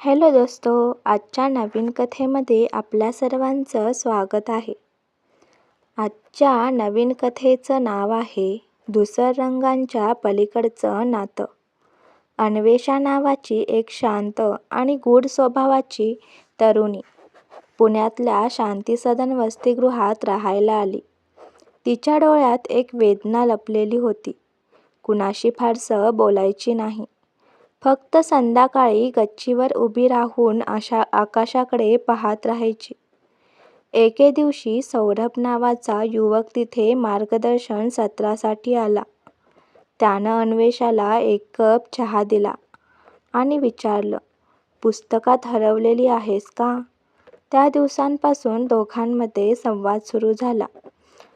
Hello दोस्तो आजच्या नवीन कथेमध्ये आपल्या सर्वांचं स्वागत आहे. आजच्या नवीन कथेचं नाव आहे धुसर रंगांच्या पलीकडचं नातं. अन्वेषा नावाची एक शांत आणि गूढ स्वभावाची तरुणी पुण्यातल्या शांतीसदन वसतिगृहात राहायला आली. तिच्या डोळ्यात एक वेदना लपलेली होती. कुणाशी फारसं बोलायची नाही. फक्त संध्याकाळी गच्चीवर उभी राहून आशा आकाशाकडे पाहत राहायची. एके दिवशी सौरभ नावाचा युवक तिथे मार्गदर्शन सत्रासाठी आला. त्यानं अन्वेषाला एक कप चहा दिला आणि विचारलं पुस्तकात हरवलेली आहेस का? त्या दिवसांपासून दोघांमध्ये संवाद सुरू झाला.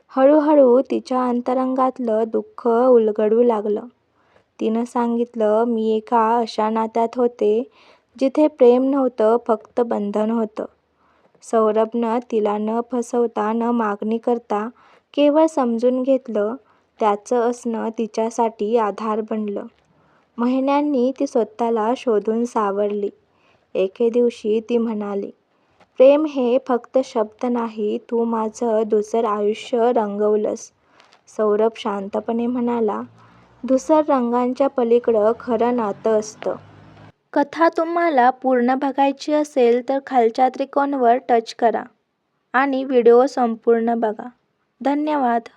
हळूहळू तिच्या अंतरंगातलं दुःख उलगडू लागलं. तिनं सांगितलं मी एका अशा नात्यात होते जिथे प्रेम नव्हतं फक्त बंधन होतं. सौरभनं तिला न फसवता न मागणी करता केवळ समजून घेतलं त्याचं असणं तिच्यासाठी आधार बनलं. महिन्यांनी ती स्वतःला शोधून सावरली. एके दिवशी ती म्हणाली प्रेम हे फक्त शब्द नाही तू माझं दुसरं आयुष्य रंगवलंस. सौरभ शांतपणे म्हणाला धूसर रंगांच्या पलीकडं खरं नातं असतं. कथा तुम्हाला पूर्ण बघायची असेल तर खालच्या त्रिकोणावर टच करा आणि व्हिडिओ संपूर्ण बघा. धन्यवाद.